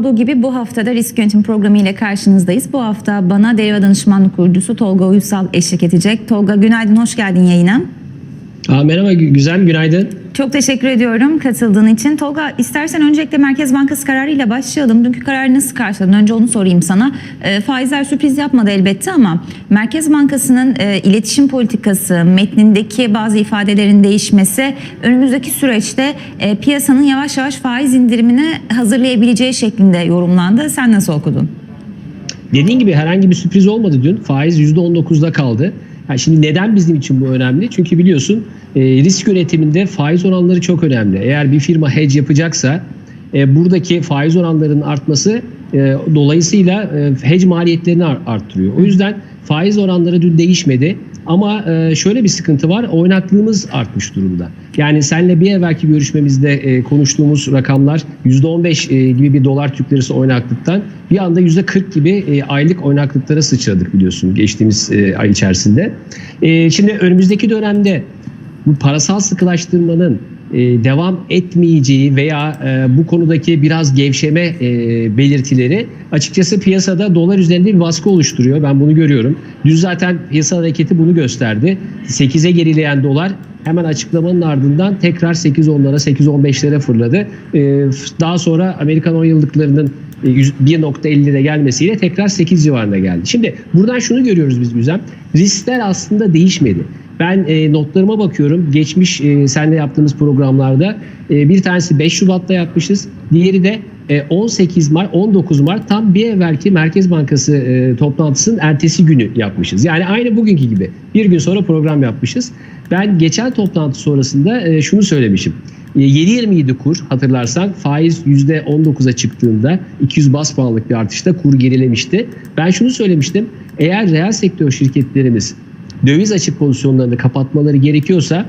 olduğu gibi bu haftada risk yönetim programı ile karşınızdayız. Bu hafta bana deriva danışmanlık kurucusu Tolga Uysal eşlik edecek. Tolga günaydın, hoş geldin yayına. Aa, merhaba Gü- Güzel, günaydın. Çok teşekkür ediyorum katıldığın için. Tolga istersen öncelikle Merkez Bankası kararıyla başlayalım. Dünkü kararı nasıl karşıladın? Önce onu sorayım sana. E, faizler sürpriz yapmadı elbette ama Merkez Bankası'nın e, iletişim politikası, metnindeki bazı ifadelerin değişmesi önümüzdeki süreçte e, piyasanın yavaş yavaş faiz indirimini hazırlayabileceği şeklinde yorumlandı. Sen nasıl okudun? Dediğin gibi herhangi bir sürpriz olmadı dün. Faiz %19'da kaldı. Yani şimdi neden bizim için bu önemli? Çünkü biliyorsun e, risk yönetiminde faiz oranları çok önemli. Eğer bir firma hedge yapacaksa e, buradaki faiz oranlarının artması e, dolayısıyla e, hedge maliyetlerini ar- arttırıyor. O yüzden faiz oranları dün değişmedi. Ama e, şöyle bir sıkıntı var. Oynaklığımız artmış durumda. Yani seninle bir evvelki görüşmemizde e, konuştuğumuz rakamlar %15 e, gibi bir dolar Türk lirası oynaklıktan bir anda %40 gibi e, aylık oynaklıklara sıçradık biliyorsun geçtiğimiz e, ay içerisinde. E, şimdi önümüzdeki dönemde bu parasal sıkılaştırmanın devam etmeyeceği veya e, bu konudaki biraz gevşeme e, belirtileri açıkçası piyasada dolar üzerinde bir baskı oluşturuyor. Ben bunu görüyorum. Dün zaten piyasa hareketi bunu gösterdi. 8'e gerileyen dolar hemen açıklamanın ardından tekrar 8.10'lara 8.15'lere fırladı. E, daha sonra Amerikan 10 yıllıklarının e, 1.50'de gelmesiyle tekrar 8 civarında geldi. Şimdi buradan şunu görüyoruz biz Güzem. Riskler aslında değişmedi. Ben e, notlarıma bakıyorum. Geçmiş e, seninle yaptığımız programlarda e, bir tanesi 5 Şubat'ta yapmışız. Diğeri de e, 18 Mart, 19 Mart tam bir evvelki Merkez Bankası e, toplantısının ertesi günü yapmışız. Yani aynı bugünkü gibi bir gün sonra program yapmışız. Ben geçen toplantı sonrasında e, şunu söylemişim. E, 7.27 kur hatırlarsan faiz %19'a çıktığında 200 bas puanlık bir artışta kur gerilemişti. Ben şunu söylemiştim. Eğer reel sektör şirketlerimiz döviz açık pozisyonlarını kapatmaları gerekiyorsa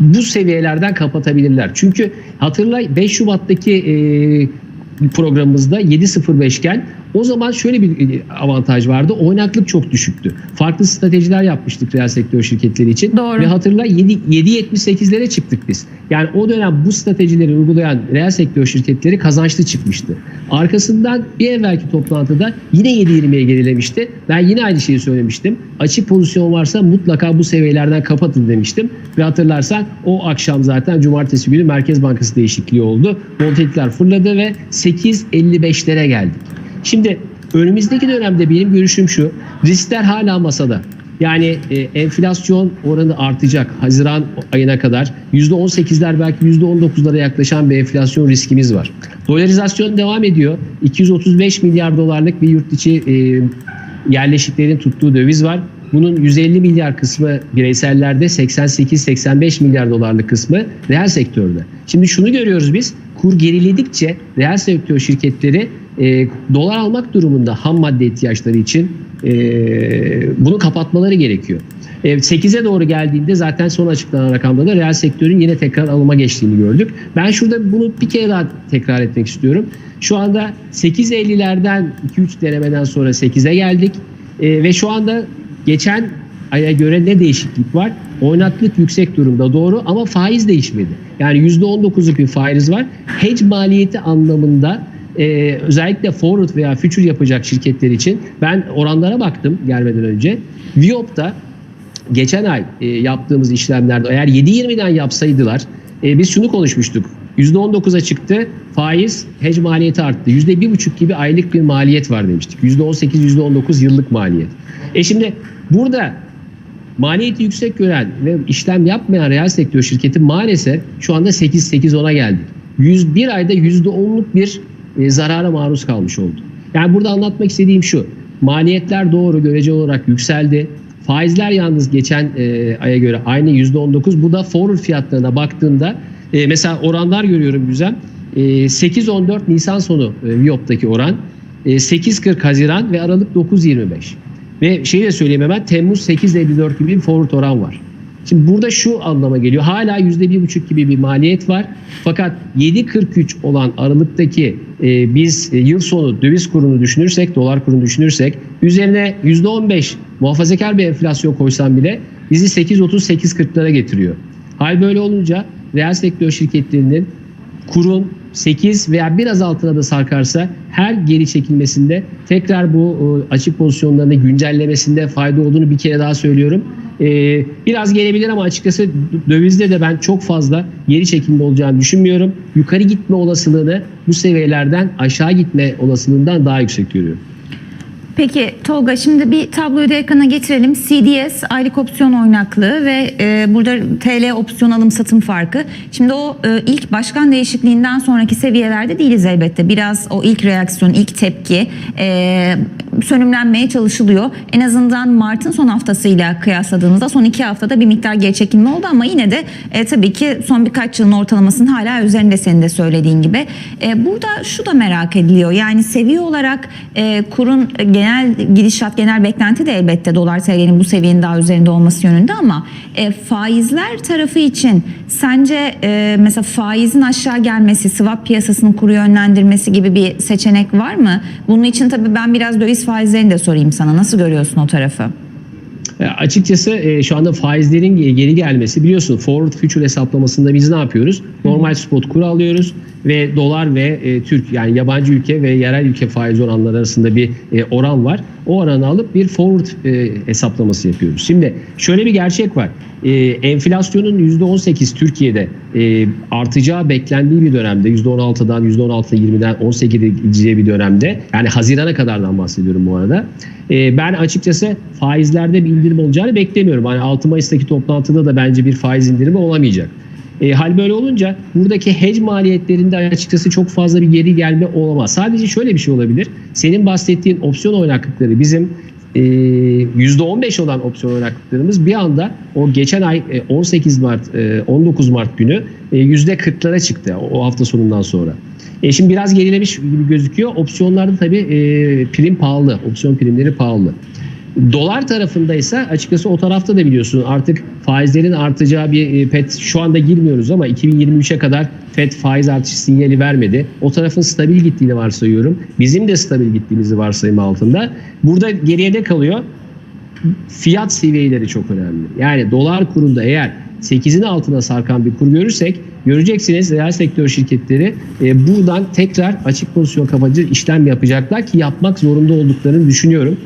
bu seviyelerden kapatabilirler. Çünkü hatırla 5 Şubat'taki e, programımızda 7.05 iken o zaman şöyle bir e, avantaj vardı. Oynaklık çok düşüktü. Farklı stratejiler yapmıştık reel sektör şirketleri için. Doğru. Ve hatırla 7 7.78'lere çıktık biz. Yani o dönem bu stratejileri uygulayan reel sektör şirketleri kazançlı çıkmıştı. Arkasından bir evvelki toplantıda yine 7.20'ye gerilemişti. Ben yine aynı şeyi söylemiştim. Açık pozisyon varsa mutlaka bu seviyelerden kapatın demiştim. Ve hatırlarsan o akşam zaten cumartesi günü Merkez Bankası değişikliği oldu. Volatiliteler fırladı ve 8.55'lere geldik. Şimdi önümüzdeki dönemde benim görüşüm şu. Riskler hala masada. Yani e, enflasyon oranı artacak Haziran ayına kadar. %18'ler belki %19'lara yaklaşan bir enflasyon riskimiz var. Dolarizasyon devam ediyor. 235 milyar dolarlık bir yurt içi e, yerleşiklerin tuttuğu döviz var. Bunun 150 milyar kısmı bireysellerde, 88-85 milyar dolarlık kısmı reel sektörde. Şimdi şunu görüyoruz biz, kur geriledikçe reel sektör şirketleri e, dolar almak durumunda ham madde ihtiyaçları için e, bunu kapatmaları gerekiyor. E, 8'e doğru geldiğinde zaten son açıklanan rakamda da reel sektörün yine tekrar alıma geçtiğini gördük. Ben şurada bunu bir kere daha tekrar etmek istiyorum. Şu anda 8.50'lerden 2-3 denemeden sonra 8'e geldik. E, ve şu anda geçen aya göre ne değişiklik var? Oynaklık yüksek durumda doğru ama faiz değişmedi. Yani %19'luk bir faiz var. Hedge maliyeti anlamında e, özellikle forward veya future yapacak şirketler için ben oranlara baktım gelmeden önce. Viop'ta geçen ay e, yaptığımız işlemlerde eğer 7.20'den yapsaydılar e, biz şunu konuşmuştuk. %19'a çıktı. Faiz hedge maliyeti arttı. %1,5 gibi aylık bir maliyet var demiştik. %18, %19 yıllık maliyet. E şimdi burada maliyeti yüksek gören ve işlem yapmayan reel sektör şirketi maalesef şu anda 8-8-10'a geldi. 101 ayda %10'luk bir e, zarara maruz kalmış oldu. Yani burada anlatmak istediğim şu. Maliyetler doğru görece olarak yükseldi. Faizler yalnız geçen e, aya göre aynı %19. Bu da forward fiyatlarına baktığında e, mesela oranlar görüyorum güzel. E, 8-14 Nisan sonu e, Viyop'taki oran. E, 8-40 Haziran ve Aralık 9-25. Ve şeyi de söyleyeyim hemen Temmuz 8.54 gibi bir forward oran var. Şimdi burada şu anlama geliyor. Hala %1,5 gibi bir maliyet var. Fakat 7.43 olan Aralık'taki e, biz e, yıl sonu döviz kurunu düşünürsek, dolar kurunu düşünürsek üzerine %15 muhafazakar bir enflasyon koysam bile bizi 8.30-8.40'lara getiriyor. Hal böyle olunca reel sektör şirketlerinin kurun 8 veya biraz altına da sarkarsa her geri çekilmesinde tekrar bu e, açık pozisyonlarını güncellemesinde fayda olduğunu bir kere daha söylüyorum. E, biraz gelebilir ama açıkçası dövizde de ben çok fazla geri çekilme olacağını düşünmüyorum. Yukarı gitme olasılığını bu seviyelerden aşağı gitme olasılığından daha yüksek görüyorum. Peki Tolga şimdi bir tabloyu da ekrana getirelim. CDS aylık opsiyon oynaklığı ve e, burada TL opsiyon alım satım farkı. Şimdi o e, ilk başkan değişikliğinden sonraki seviyelerde değiliz elbette. Biraz o ilk reaksiyon, ilk tepki e, sönümlenmeye çalışılıyor. En azından Mart'ın son haftasıyla kıyasladığımızda son iki haftada bir miktar geri çekilme oldu ama yine de e, tabii ki son birkaç yılın ortalamasının hala üzerinde senin de söylediğin gibi. E, burada şu da merak ediliyor. Yani seviye olarak e, kurun genel gidişat, genel beklenti de elbette dolar TL'nin bu seviyenin daha üzerinde olması yönünde ama e, faizler tarafı için sence e, mesela faizin aşağı gelmesi, swap piyasasının kuru yönlendirmesi gibi bir seçenek var mı? Bunun için tabii ben biraz döviz faizlerini de sorayım sana. Nasıl görüyorsun o tarafı? E, Açıkçası e, şu anda faizlerin ge- geri gelmesi biliyorsun forward future hesaplamasında biz ne yapıyoruz? Normal spot kuru alıyoruz ve dolar ve e, Türk yani yabancı ülke ve yerel ülke faiz oranları arasında bir e, oran var. O oranı alıp bir forward e, hesaplaması yapıyoruz. Şimdi şöyle bir gerçek var. E, enflasyonun %18 Türkiye'de e, artacağı beklendiği bir dönemde %16'dan %16'dan 20'den 18'e gideceği bir dönemde yani Haziran'a kadardan bahsediyorum bu arada. E, ben açıkçası faizlerde bir indirim olacağını beklemiyorum. Hani 6 Mayıs'taki toplantıda da bence bir faiz indirimi olamayacak. E, hal böyle olunca buradaki hedge maliyetlerinde açıkçası çok fazla bir geri gelme olamaz. Sadece şöyle bir şey olabilir. Senin bahsettiğin opsiyon oynaklıkları bizim e, %15 olan opsiyon oynaklıklarımız bir anda o geçen ay e, 18 Mart, e, 19 Mart günü e, %40'lara çıktı o hafta sonundan sonra. E şimdi biraz gerilemiş gibi gözüküyor. Opsiyonlarda tabii e, prim pahalı. Opsiyon primleri pahalı. Dolar tarafında ise açıkçası o tarafta da biliyorsun artık faizlerin artacağı bir e, FED şu anda girmiyoruz ama 2023'e kadar FED faiz artışı sinyali vermedi. O tarafın stabil gittiğini varsayıyorum. Bizim de stabil gittiğimizi varsayım altında. Burada geriye ne kalıyor? Fiyat seviyeleri çok önemli. Yani dolar kurunda eğer 8'in altına sarkan bir kur görürsek göreceksiniz reel sektör şirketleri e, buradan tekrar açık pozisyon kapatıcı işlem yapacaklar ki yapmak zorunda olduklarını düşünüyorum.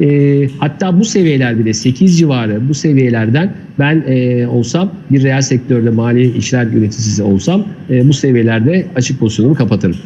E, hatta bu seviyeler bile 8 civarı bu seviyelerden ben e, olsam bir reel sektörde mali işler yöneticisi olsam e, bu seviyelerde açık pozisyonumu kapatırım.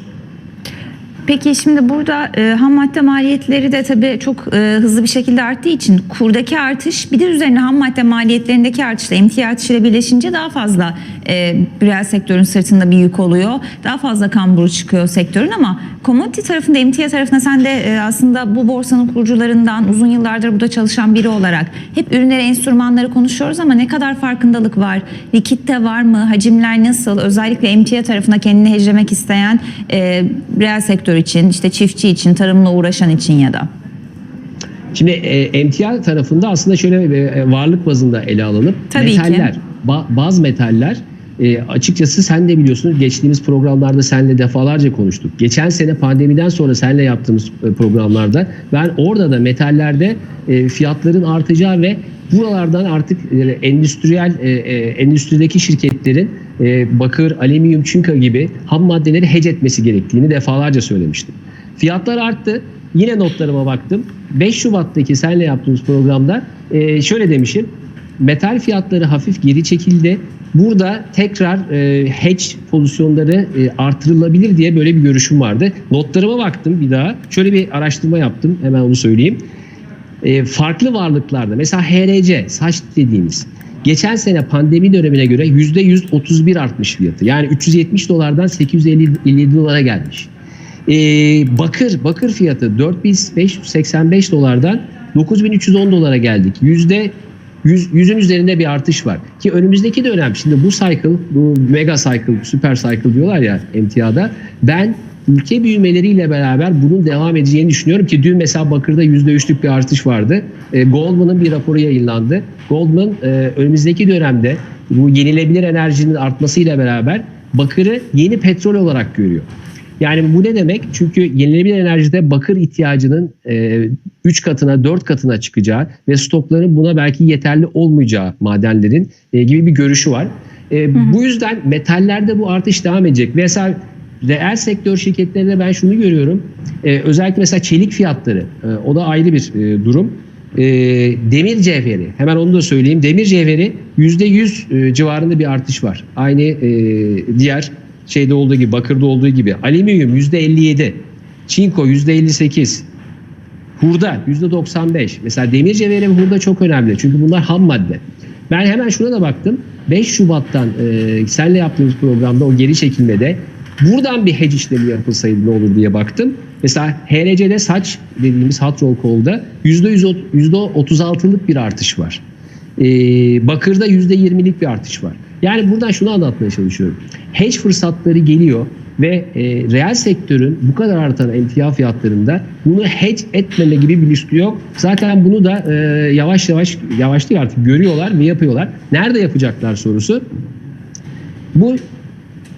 Peki şimdi burada e, ham madde maliyetleri de tabii çok e, hızlı bir şekilde arttığı için kurdaki artış bir de üzerine ham madde maliyetlerindeki artışla emtia artışıyla birleşince daha fazla e, reel sektörün sırtında bir yük oluyor. Daha fazla kamburu çıkıyor sektörün ama commodity tarafında emtia tarafında sen de e, aslında bu borsanın kurucularından uzun yıllardır burada çalışan biri olarak hep ürünleri, enstrümanları konuşuyoruz ama ne kadar farkındalık var? Likitte var mı? Hacimler nasıl? Özellikle emtia tarafına kendini heclemek isteyen e, reel sektör için, işte çiftçi için, tarımla uğraşan için ya da. Şimdi e, emtia tarafında aslında şöyle bir e, varlık bazında ele alalım. Tabii ki. metaller, ba- baz metaller e, açıkçası sen de biliyorsun geçtiğimiz programlarda seninle defalarca konuştuk. Geçen sene pandemiden sonra seninle yaptığımız e, programlarda ben orada da metallerde e, fiyatların artacağı ve buralardan artık e, endüstriyel e, e, endüstrideki şirketlerin e, bakır, alüminyum, çinko gibi ham maddeleri hedge etmesi gerektiğini defalarca söylemiştim. Fiyatlar arttı. Yine notlarıma baktım. 5 Şubat'taki seninle yaptığımız programda e, şöyle demişim. Metal fiyatları hafif geri çekildi. Burada tekrar e, hedge pozisyonları e, artırılabilir diye böyle bir görüşüm vardı. Notlarıma baktım bir daha. Şöyle bir araştırma yaptım. Hemen onu söyleyeyim. E, farklı varlıklarda mesela HRC saç dediğimiz geçen sene pandemi dönemine göre %131 artmış fiyatı. Yani 370 dolardan 857 dolara gelmiş. E, bakır bakır fiyatı 4585 dolardan 9310 dolara geldik. Yüzde 100, yüzün üzerinde bir artış var. Ki önümüzdeki dönem şimdi bu cycle, bu mega cycle, süper cycle diyorlar ya emtiada. Ben ülke büyümeleriyle beraber bunun devam edeceğini düşünüyorum ki dün mesela Bakır'da %3'lük bir artış vardı. E, Goldman'ın bir raporu yayınlandı. Goldman e, önümüzdeki dönemde bu yenilebilir enerjinin artmasıyla beraber Bakır'ı yeni petrol olarak görüyor. Yani bu ne demek? Çünkü yenilenebilir enerjide bakır ihtiyacının 3 katına 4 katına çıkacağı ve stokların buna belki yeterli olmayacağı madenlerin e, gibi bir görüşü var. E, bu yüzden metallerde bu artış devam edecek. Mesela reel sektör şirketlerinde ben şunu görüyorum. Ee, özellikle mesela çelik fiyatları. e, o da ayrı bir e, durum. Ee, demir cevheri. Hemen onu da söyleyeyim. Demir cevheri %100 e, civarında bir artış var. Aynı e, diğer şeyde olduğu gibi, bakırda olduğu gibi. Alüminyum %57. Çinko %58. Hurda %95. Mesela demir cevheri ve hurda çok önemli. Çünkü bunlar ham madde. Ben hemen şuna da baktım. 5 Şubat'tan e, senle yaptığımız programda o geri çekilmede buradan bir hedge işlemi yapılsaydı ne olur diye baktım. Mesela HRC'de saç dediğimiz hot roll call'da %100, %36'lık bir artış var. E, bakırda %20'lik bir artış var. Yani buradan şunu anlatmaya çalışıyorum. Hedge fırsatları geliyor ve e, reel sektörün bu kadar artan emtia fiyatlarında bunu hedge etmeme gibi bir lüksü yok. Zaten bunu da e, yavaş yavaş yavaş değil artık görüyorlar ve yapıyorlar. Nerede yapacaklar sorusu. Bu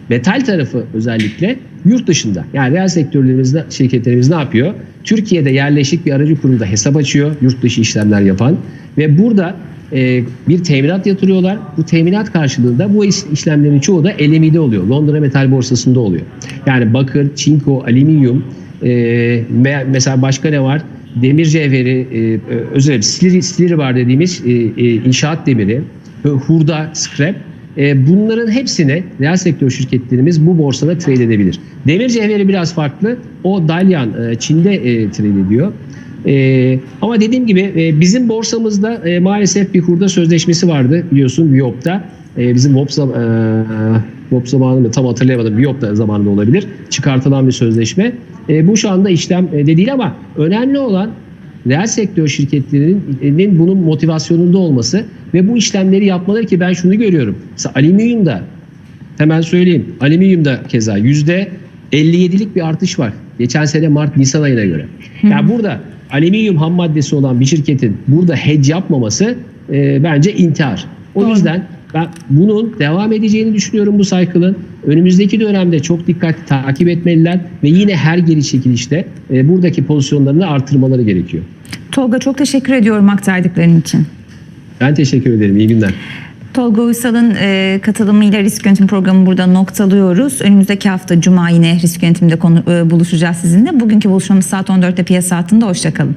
metal tarafı özellikle yurt dışında. Yani reel sektörlerimizde şirketlerimiz ne yapıyor? Türkiye'de yerleşik bir aracı kurumda hesap açıyor yurt dışı işlemler yapan ve burada e, bir teminat yatırıyorlar. Bu teminat karşılığında bu iş- işlemlerin çoğu da LME'de oluyor. Londra Metal Borsası'nda oluyor. Yani bakır, çinko, alüminyum, e, me- mesela başka ne var? Demir cevheri, e, özür dilerim, sliri, sliri var dediğimiz e, e, inşaat demiri, hurda, scrap. E, bunların hepsini reel sektör şirketlerimiz bu borsada trade edebilir. Demir cevheri biraz farklı. O Dalyan e, Çin'de e, trade ediyor. Ama dediğim gibi bizim borsamızda maalesef bir hurda sözleşmesi vardı biliyorsun Viyop'ta. E, bizim Vop, zam- e, Vop zamanında tam hatırlayamadım. Viyop'ta zamanında olabilir. Çıkartılan bir sözleşme. Bu şu anda işlem de değil ama önemli olan reel sektör şirketlerinin bunun motivasyonunda olması ve bu işlemleri yapmaları ki ben şunu görüyorum. Mesela alüminyumda hemen söyleyeyim. Alüminyumda keza yüzde 57'lik bir artış var. Geçen sene Mart Nisan ayına göre. Yani burada alüminyum ham maddesi olan bir şirketin burada hedge yapmaması e, bence intihar. O Doğru. yüzden ben bunun devam edeceğini düşünüyorum bu cycle'ın. Önümüzdeki dönemde çok dikkatli takip etmeliler ve yine her geri çekilişte e, buradaki pozisyonlarını artırmaları gerekiyor. Tolga çok teşekkür ediyorum aktardıkların için. Ben teşekkür ederim. İyi günler. Tolga Uysal'ın e, katılımıyla risk yönetim programı burada noktalıyoruz. Önümüzdeki hafta Cuma yine risk yönetiminde konu, e, buluşacağız sizinle. Bugünkü buluşmamız saat 14'te piyasa saatinde. Hoşçakalın.